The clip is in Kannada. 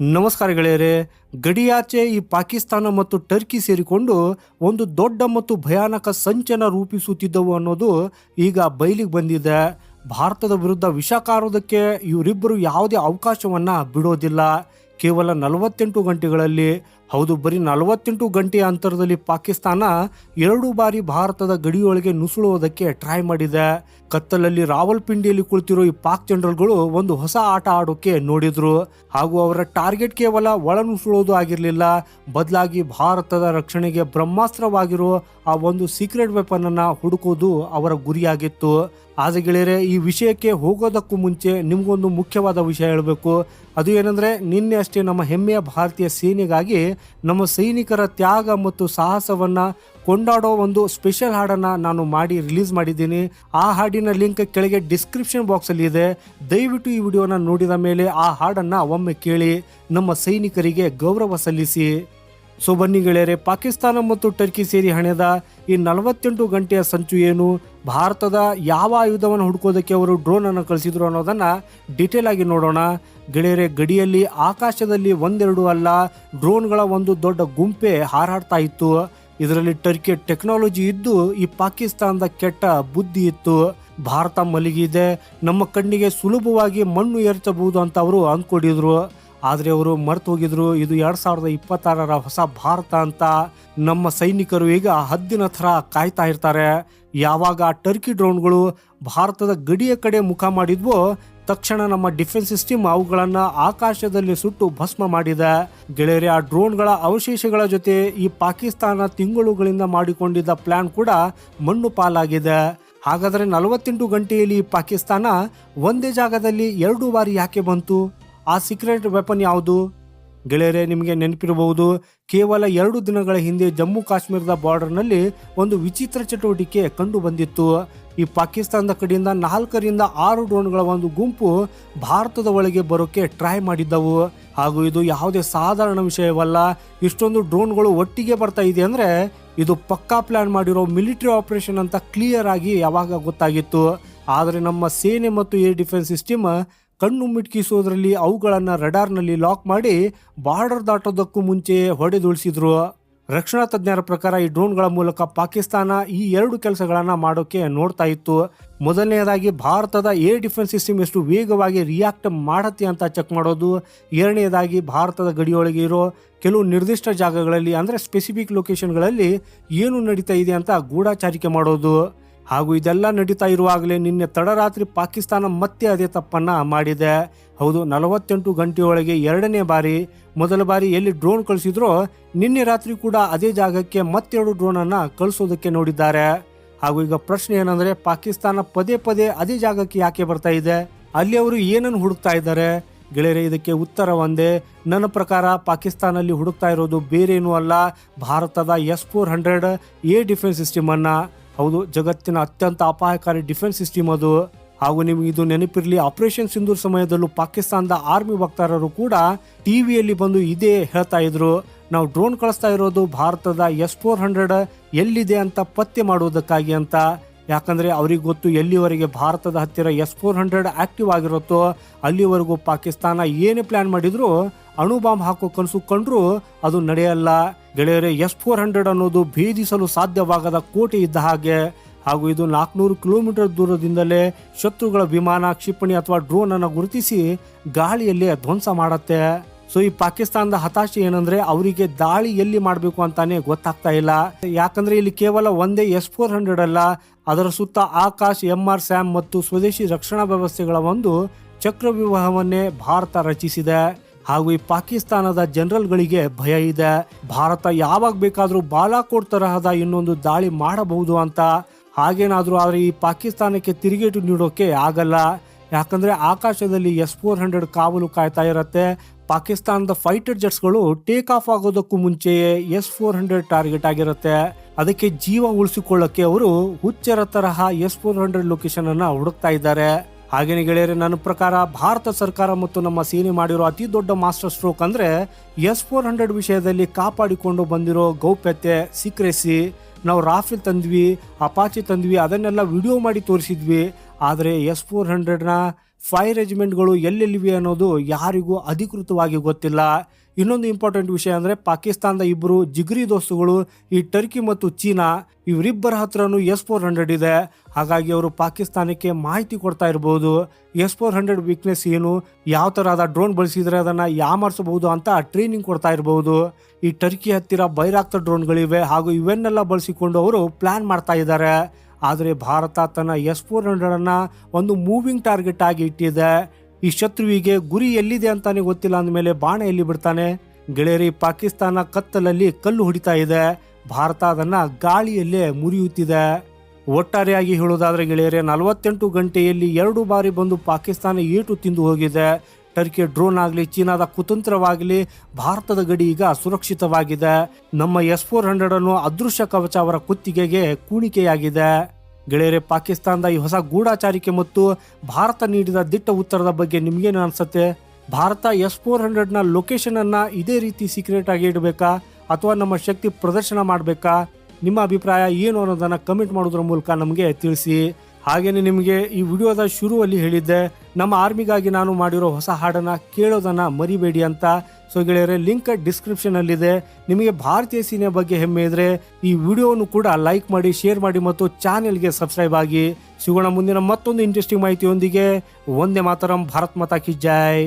ನಮಸ್ಕಾರ ಗೆಳೆಯರೇ. ಗಡಿಯಾಚೆ ಈ ಪಾಕಿಸ್ತಾನ ಮತ್ತು ಟರ್ಕಿ ಸೇರಿಕೊಂಡು ಒಂದು ದೊಡ್ಡ ಮತ್ತು ಭಯಾನಕ ಸಂಚನ ರೂಪಿಸುತ್ತಿದ್ದವು ಅನ್ನೋದು ಈಗ ಬಯಲಿಗೆ ಬಂದಿದೆ. ಭಾರತದ ವಿರುದ್ಧ ವಿಷ ಕಾರೋದಕ್ಕೆ ಇವರಿಬ್ಬರು ಯಾವುದೇ ಅವಕಾಶವನ್ನು ಬಿಡೋದಿಲ್ಲ. ಕೇವಲ ನಲವತ್ತೆಂಟು ಗಂಟೆಗಳಲ್ಲಿ ಹೌದು, ಬರೀ ನಲವತ್ತೆಂಟು ಗಂಟೆಯ ಅಂತರದಲ್ಲಿ ಪಾಕಿಸ್ತಾನ ಎರಡು ಬಾರಿ ಭಾರತದ ಗಡಿಯೊಳಗೆ ನುಸುಳುವುದಕ್ಕೆ ಟ್ರೈ ಮಾಡಿದೆ. ಕತ್ತಲಲ್ಲಿ ರಾವಲ್ಪಿಂಡಿಯಲ್ಲಿ ಕುಳಿತಿರೋ ಈ ಪಾಕ್ ಜನರಲ್ಗಳು ಒಂದು ಹೊಸ ಆಟ ಆಡೋಕೆ ನೋಡಿದ್ರು. ಹಾಗೂ ಅವರ ಟಾರ್ಗೆಟ್ ಕೇವಲ ಒಳ ನುಸುಳೋದು ಆಗಿರಲಿಲ್ಲ. ಬದಲಾಗಿ ಭಾರತದ ರಕ್ಷಣೆಗೆ ಬ್ರಹ್ಮಾಸ್ತ್ರವಾಗಿರೋ ಆ ಒಂದು ಸೀಕ್ರೆಟ್ ವೆಪನ್ ಅನ್ನ ಹುಡುಕೋದು ಅವರ ಗುರಿಯಾಗಿತ್ತು. ಆದರೆ ಗೆಳೆಯರೆ, ಈ ವಿಷಯಕ್ಕೆ ಹೋಗೋದಕ್ಕೂ ಮುಂಚೆ ನಿಮ್ಗೊಂದು ಮುಖ್ಯವಾದ ವಿಷಯ ಹೇಳಬೇಕು. ಅದು ಏನಂದ್ರೆ, ನಿನ್ನೆ ಅಷ್ಟೇ ನಮ್ಮ ಹೆಮ್ಮೆಯ ಭಾರತೀಯ ಸೇನೆಗಾಗಿ ನಮ್ಮ ಸೈನಿಕರ ತ್ಯಾಗ ಮತ್ತು ಸಾಹಸವನ್ನು ಕೊಂಡಾಡೋ ಒಂದು ಸ್ಪೆಷಲ್ ಹಾಡನ್ನು ನಾನು ಮಾಡಿ ರಿಲೀಸ್ ಮಾಡಿದ್ದೀನಿ. ಆ ಹಾಡಿನ ಲಿಂಕ್ ಕೆಳಗೆ ಡಿಸ್ಕ್ರಿಪ್ಷನ್ ಬಾಕ್ಸಲ್ಲಿ ಇದೆ. ದಯವಿಟ್ಟು ಈ ವಿಡಿಯೋನ ನೋಡಿದ ಮೇಲೆ ಆ ಹಾಡನ್ನು ಒಮ್ಮೆ ಕೇಳಿ. ನಮ್ಮ ಸೈನಿಕರಿಗೆ ಗೌರವ ಸಲ್ಲಿಸಿ. ಸೊ ಬನ್ನಿ ಗೆಳೆಯರೆ, ಪಾಕಿಸ್ತಾನ ಮತ್ತು ಟರ್ಕಿ ಸೇರಿ ಹಣೆದ ಈ ನಲವತ್ತೆಂಟು ಗಂಟೆಯ ಸಂಚು ಏನು? ಭಾರತದ ಯಾವ ಆಯುಧವನ್ನು ಹುಡುಕೋದಕ್ಕೆ ಅವರು ಡ್ರೋನ್ ಅನ್ನು ಕಳಿಸಿದ್ರು ಅನ್ನೋದನ್ನ ಡೀಟೇಲ್ ಆಗಿ ನೋಡೋಣ. ಗೆಳೆಯರೆ, ಗಡಿಯಲ್ಲಿ ಆಕಾಶದಲ್ಲಿ ಒಂದೆರಡು ಅಲ್ಲ, ಡ್ರೋನ್ಗಳ ಒಂದು ದೊಡ್ಡ ಗುಂಪೆ ಹಾರಾಡ್ತಾ ಇತ್ತು. ಇದರಲ್ಲಿ ಟರ್ಕಿ ಟೆಕ್ನಾಲಜಿ ಇದ್ದು, ಈ ಪಾಕಿಸ್ತಾನದ ಕೆಟ್ಟ ಬುದ್ಧಿ ಇತ್ತು. ಭಾರತ ಮಲಗಿದೆ ನಮ್ಮ ಕಣ್ಣಿಗೆ ಸುಲಭವಾಗಿ ಮಣ್ಣು ಎರಚಬಹುದು ಅಂತ ಅವರು ಅಂದ್ಕೊಂಡಿದ್ರು. ಆದರೆ ಅವರು ಮರೆತು ಹೋಗಿದ್ರು. ಇದು ಎರಡು ಸಾವಿರದ ಇಪ್ಪತ್ತಾರರ ಹೊಸ ಭಾರತ ಅಂತ ನಮ್ಮ ಸೈನಿಕರು ಈಗ ಹದ್ದಿನ ಥರ ಕಾಯ್ತಾ ಇರ್ತಾರೆ. ಯಾವಾಗ ಟರ್ಕಿ ಡ್ರೋನ್ಗಳು ಭಾರತದ ಗಡಿಯ ಕಡೆ ಮುಖ ಮಾಡಿದ್ವೋ, ತಕ್ಷಣ ನಮ್ಮ ಡಿಫೆನ್ಸ್ ಸಿಸ್ಟಮ್ ಅವುಗಳನ್ನು ಆಕಾಶದಲ್ಲಿ ಸುಟ್ಟು ಭಸ್ಮ ಮಾಡಿದೆ. ಗೆಳೆಯರೆ, ಆ ಡ್ರೋನ್ಗಳ ಅವಶೇಷಗಳ ಜೊತೆ ಈ ಪಾಕಿಸ್ತಾನ ತಿಂಗಳುಗಳಿಂದ ಮಾಡಿಕೊಂಡಿದ್ದ ಪ್ಲಾನ್ ಕೂಡ ಮಣ್ಣು ಪಾಲಾಗಿದೆ. ಹಾಗಾದರೆ ನಲವತ್ತೆಂಟು ಗಂಟೆಯಲ್ಲಿ ಪಾಕಿಸ್ತಾನ ಒಂದೇ ಜಾಗದಲ್ಲಿ ಎರಡು ಬಾರಿ ಯಾಕೆ ಬಂತು? ಆ ಸೀಕ್ರೆಟ್ ವೆಪನ್ ಯಾವುದು? ಗೆಳೆಯರೇ, ನಿಮಗೆ ನೆನಪಿರಬಹುದು, ಕೇವಲ ಎರಡು ದಿನಗಳ ಹಿಂದೆ ಜಮ್ಮು ಕಾಶ್ಮೀರದ ಬಾರ್ಡರ್ನಲ್ಲಿ ಒಂದು ವಿಚಿತ್ರ ಚಟುವಟಿಕೆ ಕಂಡು ಬಂದಿತ್ತು. ಈ ಪಾಕಿಸ್ತಾನದ ಕಡೆಯಿಂದ ನಾಲ್ಕರಿಂದ ಆರು ಡ್ರೋನ್ಗಳ ಒಂದು ಗುಂಪು ಭಾರತದ ಒಳಗೆ ಬರೋಕ್ಕೆ ಟ್ರೈ ಮಾಡಿದ್ದವು. ಹಾಗೂ ಇದು ಯಾವುದೇ ಸಾಧಾರಣ ವಿಷಯವಲ್ಲ. ಇಷ್ಟೊಂದು ಡ್ರೋನ್ಗಳು ಒಟ್ಟಿಗೆ ಬರ್ತಾ ಇದೆ ಅಂದರೆ ಇದು ಪಕ್ಕಾ ಪ್ಲ್ಯಾನ್ ಮಾಡಿರೋ ಮಿಲಿಟರಿ ಆಪರೇಷನ್ ಅಂತ ಕ್ಲಿಯರ್ ಆಗಿ ಯಾವಾಗ ಗೊತ್ತಾಗಿತ್ತು. ಆದರೆ ನಮ್ಮ ಸೇನೆ ಮತ್ತು ಏರ್ ಡಿಫೆನ್ಸ್ ಸಿಸ್ಟಮ್ ಕಣ್ಣು ಮಿಟ್ಕಿಸೋದ್ರಲ್ಲಿ ಅವುಗಳನ್ನು ರಡಾರ್ನಲ್ಲಿ ಲಾಕ್ ಮಾಡಿ ಬಾರ್ಡರ್ ದಾಟೋದಕ್ಕೂ ಮುಂಚೆ ಹೊಡೆದುಳಿಸಿದ್ರು. ರಕ್ಷಣಾ ತಜ್ಞರ ಪ್ರಕಾರ ಈ ಡ್ರೋನ್ಗಳ ಮೂಲಕ ಪಾಕಿಸ್ತಾನ ಈ ಎರಡು ಕೆಲಸಗಳನ್ನು ಮಾಡೋಕೆ ನೋಡ್ತಾ ಇತ್ತು. ಮೊದಲನೆಯದಾಗಿ ಭಾರತದ ಏರ್ ಡಿಫೆನ್ಸ್ ಸಿಸ್ಟಮ್ ಎಷ್ಟು ವೇಗವಾಗಿ ರಿಯಾಕ್ಟ್ ಮಾಡುತ್ತೆ ಅಂತ ಚೆಕ್ ಮಾಡೋದು. ಎರಡನೆಯದಾಗಿ ಭಾರತದ ಗಡಿಯೊಳಗೆ ಇರೋ ಕೆಲವು ನಿರ್ದಿಷ್ಟ ಜಾಗಗಳಲ್ಲಿ, ಅಂದರೆ ಸ್ಪೆಸಿಫಿಕ್ ಲೊಕೇಶನ್ಗಳಲ್ಲಿ ಏನು ನಡೀತಾ ಇದೆ ಅಂತ ಗೂಢಾಚಾರಿಕೆ ಮಾಡೋದು. ಹಾಗೂ ಇದೆಲ್ಲ ನಡೀತಾ ಇರುವಾಗಲೇ ನಿನ್ನೆ ತಡರಾತ್ರಿ ಪಾಕಿಸ್ತಾನ ಮತ್ತೆ ಅದೇ ತಪ್ಪನ್ನ ಮಾಡಿದೆ. ಹೌದು, ನಲವತ್ತೆಂಟು ಗಂಟೆಯೊಳಗೆ ಎರಡನೇ ಬಾರಿ, ಮೊದಲ ಬಾರಿ ಎಲ್ಲಿ ಡ್ರೋನ್ ಕಳಿಸಿದ್ರೋ ನಿನ್ನೆ ರಾತ್ರಿ ಕೂಡ ಅದೇ ಜಾಗಕ್ಕೆ ಮತ್ತೆರಡು ಡ್ರೋನ್ ಅನ್ನ ಕಳಿಸೋದಕ್ಕೆ ನೋಡಿದ್ದಾರೆ. ಹಾಗೂ ಈಗ ಪ್ರಶ್ನೆ ಏನಂದ್ರೆ, ಪಾಕಿಸ್ತಾನ ಪದೇ ಪದೇ ಅದೇ ಜಾಗಕ್ಕೆ ಯಾಕೆ ಬರ್ತಾ ಇದೆ? ಅಲ್ಲಿ ಅವರು ಏನನ್ನು ಹುಡುಕ್ತಾ ಇದ್ದಾರೆ? ಗೆಳೆಯರೇ, ಇದಕ್ಕೆ ಉತ್ತರ ಒಂದೇ. ನನ್ನ ಪ್ರಕಾರ ಪಾಕಿಸ್ತಾನಲ್ಲಿ ಹುಡುಕ್ತಾ ಇರೋದು ಬೇರೇನೂ ಅಲ್ಲ, ಭಾರತದ S four hundred a defence system ಅನ್ನ. ಹೌದು, ಜಗತ್ತಿನ ಅತ್ಯಂತ ಅಪಾಯಕಾರಿ ಡಿಫೆನ್ಸ್ ಸಿಸ್ಟಮ್ ಅದು. ಹಾಗೂ ನಿಮಗೆ ಇದು ನೆನಪಿರಲಿ ಆಪರೇಷನ್ ಸಿಂಧೂರ್ ಸಮಯದಲ್ಲೂ ಪಾಕಿಸ್ತಾನದ ಆರ್ಮಿ ವಕ್ತಾರರು ಕೂಡ ಟಿವಿಯಲ್ಲಿ ಬಂದು ಇದೇ ಹೇಳ್ತಾ ಇದ್ರು. ನಾವು ಡ್ರೋನ್ ಕಳಿಸ್ತಾ ಇರೋದು ಭಾರತದ ಎಸ್ ಫೋರ್ ಹಂಡ್ರೆಡ್ ಎಲ್ಲಿದೆ ಅಂತ ಪತ್ತೆ ಮಾಡುವುದಕ್ಕಾಗಿ ಅಂತ. ಯಾಕಂದ್ರೆ ಅವ್ರಿಗೆ ಗೊತ್ತು ಎಲ್ಲಿವರೆಗೆ ಭಾರತದ ಹತ್ತಿರ ಎಸ್ ಫೋರ್ ಹಂಡ್ರೆಡ್ ಆಕ್ಟಿವ್ ಆಗಿರುತ್ತೋ, ಅಲ್ಲಿವರೆಗೂ ಪಾಕಿಸ್ತಾನ ಏನೇ ಪ್ಲಾನ್ ಮಾಡಿದ್ರು ಅಣು ಬಾಂಬ್ ಹಾಕೋ ಕನಸು ಕಂಡ್ರು ಅದು ನಡೆಯಲ್ಲ. ಗೆಳೆಯರೆ, ಎಸ್ ಫೋರ್ ಹಂಡ್ರೆಡ್ ಅನ್ನೋದು ಭೇದಿಸಲು ಸಾಧ್ಯವಾಗದ ಕೋಟೆ ಇದ್ದ ಹಾಗೆ. ಹಾಗೂ ಇದು ನಾಲ್ಕುನೂರು ಕಿಲೋಮೀಟರ್ ದೂರದಿಂದಲೇ ಶತ್ರುಗಳ ವಿಮಾನ, ಕ್ಷಿಪಣಿ ಅಥವಾ ಡ್ರೋನ್ ಅನ್ನು ಗುರುತಿಸಿ ಗಾಳಿಯಲ್ಲಿ ಧ್ವಂಸ ಮಾಡತ್ತೆ. ಸೊ, ಈ ಪಾಕಿಸ್ತಾನದ ಹತಾಶೆ ಏನಂದ್ರೆ ಅವರಿಗೆ ದಾಳಿ ಎಲ್ಲಿ ಮಾಡಬೇಕು ಅಂತಾನೆ ಗೊತ್ತಾಗ್ತಾ ಇಲ್ಲ. ಯಾಕಂದ್ರೆ ಇಲ್ಲಿ ಕೇವಲ ಒಂದೇ ಎಸ್ ಫೋರ್ ಹಂಡ್ರೆಡ್ ಅಲ್ಲ, ಅದರ ಸುತ್ತ ಆಕಾಶ್, ಎಂ ಆರ್ ಸ್ಯಾಮ್ ಮತ್ತು ಸ್ವದೇಶಿ ರಕ್ಷಣಾ ವ್ಯವಸ್ಥೆಗಳ ಒಂದು ಚಕ್ರವ್ಯೂಹವನ್ನೇ ಭಾರತ ರಚಿಸಿದೆ. ಹಾಗೂ ಈ ಪಾಕಿಸ್ತಾನದ ಜನರಲ್ಗಳಿಗೆ ಭಯ ಇದೆ. ಭಾರತ ಯಾವಾಗ ಬೇಕಾದರೂ ಬಾಲಾಕೋಟ್ ತರಹದ ಇನ್ನೊಂದು ದಾಳಿ ಮಾಡಬಹುದು ಅಂತ. ಹಾಗೇನಾದರೂ ಆದರೆ ಈ ಪಾಕಿಸ್ತಾನಕ್ಕೆ ತಿರುಗೇಟು ನೀಡೋಕೆ ಆಗಲ್ಲ. ಯಾಕಂದ್ರೆ ಆಕಾಶದಲ್ಲಿ ಎಸ್ ಫೋರ್ ಹಂಡ್ರೆಡ್ ಕಾವಲು ಕಾಯ್ತಾ ಇರತ್ತೆ. ಪಾಕಿಸ್ತಾನದ ಫೈಟರ್ ಜೆಟ್ಸ್ಗಳು ಟೇಕ್ ಆಫ್ ಆಗೋದಕ್ಕೂ ಮುಂಚೆಯೇ ಎಸ್ ಫೋರ್ ಹಂಡ್ರೆಡ್ ಟಾರ್ಗೆಟ್ ಆಗಿರುತ್ತೆ. ಅದಕ್ಕೆ ಜೀವ ಉಳಿಸಿಕೊಳ್ಳಕ್ಕೆ ಅವರು ಹುಚ್ಚರ ತರಹ ಎಸ್ ಫೋರ್ ಹಂಡ್ರೆಡ್ ಲೊಕೇಶನ್ ಅನ್ನ ಹುಡುಕ್ತಾ ಇದ್ದಾರೆ. ಹಾಗೇನೆ ಗೆಳೆಯರೆ, ನನ್ನ ಪ್ರಕಾರ ಭಾರತ ಸರ್ಕಾರ ಮತ್ತು ನಮ್ಮ ಸೇನೆ ಮಾಡಿರೋ ಅತಿ ದೊಡ್ಡ ಮಾಸ್ಟರ್ ಸ್ಟ್ರೋಕ್ ಅಂದರೆ ಎಸ್ ಫೋರ್ ಹಂಡ್ರೆಡ್ ವಿಷಯದಲ್ಲಿ ಕಾಪಾಡಿಕೊಂಡು ಬಂದಿರೋ ಗೌಪ್ಯತೆ, ಸೀಕ್ರೆಸಿ, ನಾವು ರಾಫೆಲ್ ತಂದ್ವಿ, ಅಪಾಚಿ ತಂದ್ವಿ, ಅದನ್ನೆಲ್ಲ ವಿಡಿಯೋ ಮಾಡಿ ತೋರಿಸಿದ್ವಿ. ಆದರೆ ಎಸ್ ಫೋರ್ ಹಂಡ್ರೆಡ್ನ ಫೈರ್ ರೆಜಿಮೆಂಟ್ಗಳು ಎಲ್ಲೆಲ್ಲಿವೆ ಅನ್ನೋದು ಯಾರಿಗೂ ಅಧಿಕೃತವಾಗಿ ಗೊತ್ತಿಲ್ಲ. ಇನ್ನೊಂದು ಇಂಪಾರ್ಟೆಂಟ್ ವಿಷಯ ಅಂದರೆ ಪಾಕಿಸ್ತಾನದ ಇಬ್ಬರು ಜಿಗ್ರಿ ದೋಸ್ತುಗಳು ಈ ಟರ್ಕಿ ಮತ್ತು ಚೀನಾ ಇವರಿಬ್ಬರ ಹತ್ರನೂ ಎಸ್ ಫೋರ್ ಹಂಡ್ರೆಡ್ ಇದೆ. ಹಾಗಾಗಿ ಅವರು ಪಾಕಿಸ್ತಾನಕ್ಕೆ ಮಾಹಿತಿ ಕೊಡ್ತಾ ಇರಬಹುದು ಎಸ್ ಫೋರ್ ಹಂಡ್ರೆಡ್ ವೀಕ್ನೆಸ್ ಏನು? ಯಾವ ಥರದ ಡ್ರೋನ್ ಬಳಸಿದ್ರೆ ಅದನ್ನು ಯಾಮಾರಿಸಬಹುದು ಅಂತ ಟ್ರೈನಿಂಗ್ ಕೊಡ್ತಾ ಇರಬಹುದು ಈ ಟರ್ಕಿ ಹತ್ತಿರ ಬೈರಾಕ್ತ ಡ್ರೋನ್ಗಳಿವೆ ಹಾಗೂ ಇವನ್ನೆಲ್ಲ ಬಳಸಿಕೊಂಡು ಅವರು ಪ್ಲಾನ್ ಮಾಡ್ತಾ ಇದ್ದಾರೆ. ಆದರೆ ಭಾರತ ತನ್ನ ಎಸ್ ಫೋರ್ ಹಂಡ್ರೆಡನ್ನು ಒಂದು ಮೂವಿಂಗ್ ಟಾರ್ಗೆಟ್ ಆಗಿ ಇಟ್ಟಿದೆ. ಈ ಶತ್ರುವಿಗೆ ಗುರಿ ಎಲ್ಲಿದೆ ಅಂತಾನೆ ಗೊತ್ತಿಲ್ಲ ಅಂದಮೇಲೆ ಬಾಣ ಎಲ್ಲಿ ಬಿಡ್ತಾನೆ? ಗೆಳೆಯರಿ, ಪಾಕಿಸ್ತಾನ ಕತ್ತಲಲ್ಲಿ ಕಲ್ಲು ಹೊಡಿತಾ ಇದೆ. ಭಾರತ ಅದನ್ನ ಗಾಳಿಯಲ್ಲೇ ಮುರಿಯುತ್ತಿದೆ. ಒಟ್ಟಾರೆಯಾಗಿ ಹೇಳೋದಾದ್ರೆ ಗೆಳೆಯರೆ, ನಲವತ್ತೆಂಟು ಗಂಟೆಯಲ್ಲಿ ಎರಡು ಬಾರಿ ಬಂದು ಪಾಕಿಸ್ತಾನ ಏಟು ತಿಂದು ಹೋಗಿದೆ. ಟರ್ಕಿ ಡ್ರೋನ್ ಆಗಲಿ, ಚೀನಾದ ಕುತಂತ್ರವಾಗಲಿ ಭಾರತದ ಗಡಿ ಈಗ ಸುರಕ್ಷಿತವಾಗಿದೆ. ನಮ್ಮ ಎಸ್ ಫೋರ್ ಹಂಡ್ರೆಡ್ ಅನ್ನು ಅದೃಶ್ಯ ಕವಚ ಅವರ ಕುತ್ತಿಗೆಗೆ ಕೂಣಿಕೆಯಾಗಿದೆ. ಗೆಳೆಯರೆ, ಪಾಕಿಸ್ತಾನದ ಈ ಹೊಸ ಗೂಢಾಚಾರಿಕೆ ಮತ್ತು ಭಾರತ ನೀಡಿದ ದಿಟ್ಟ ಉತ್ತರದ ಬಗ್ಗೆ ನಿಮಗೇನು ಅನಿಸುತ್ತೆ? ಭಾರತ ಎಸ್ ಫೋರ್ ಹಂಡ್ರೆಡ್ನ ಲೊಕೇಶನ್ ಅನ್ನ ಇದೇ ರೀತಿ ಸೀಕ್ರೆಟ್ ಆಗಿ ಇಡಬೇಕಾ? ಅಥವಾ ನಮ್ಮ ಶಕ್ತಿ ಪ್ರದರ್ಶನ ಮಾಡಬೇಕಾ? ನಿಮ್ಮ ಅಭಿಪ್ರಾಯ ಏನು ಅನ್ನೋದನ್ನು ಕಮೆಂಟ್ ಮಾಡೋದ್ರ ಮೂಲಕ ನಮಗೆ ತಿಳಿಸಿ. ಹಾಗೇನೆ ನಿಮಗೆ ಈ ವಿಡಿಯೋದ ಶುರುವಲ್ಲಿ ಹೇಳಿದ್ದೆ, ನಮ್ಮ ಆರ್ಮಿಗಾಗಿ ನಾನು ಮಾಡಿರೋ ಹೊಸ ಹಾಡನ್ನು ಕೇಳೋದನ್ನು ಮರಿಬೇಡಿ ಅಂತ. ಸೊ ಗೆಳೆಯರೆ, ಲಿಂಕ್ ಡಿಸ್ಕ್ರಿಪ್ಷನಲ್ಲಿದೆ. ನಿಮಗೆ ಭಾರತೀಯ ಸಿನಿಮಾ ಬಗ್ಗೆ ಹೆಮ್ಮೆ ಇದ್ದರೆ ಈ ವಿಡಿಯೋವನ್ನು ಕೂಡ ಲೈಕ್ ಮಾಡಿ, ಶೇರ್ ಮಾಡಿ ಮತ್ತು ಚಾನೆಲ್ಗೆ ಸಬ್ಸ್ಕ್ರೈಬ್ ಆಗಿ. ಸಿಗೋಣ ಮುಂದಿನ ಮತ್ತೊಂದು ಇಂಟ್ರೆಸ್ಟಿಂಗ್ ಮಾಹಿತಿಯೊಂದಿಗೆ. ಒಂದೇ ಮಾತರಂ, ಭಾರತ್ ಮಾತಾ ಕಿ ಜೈ.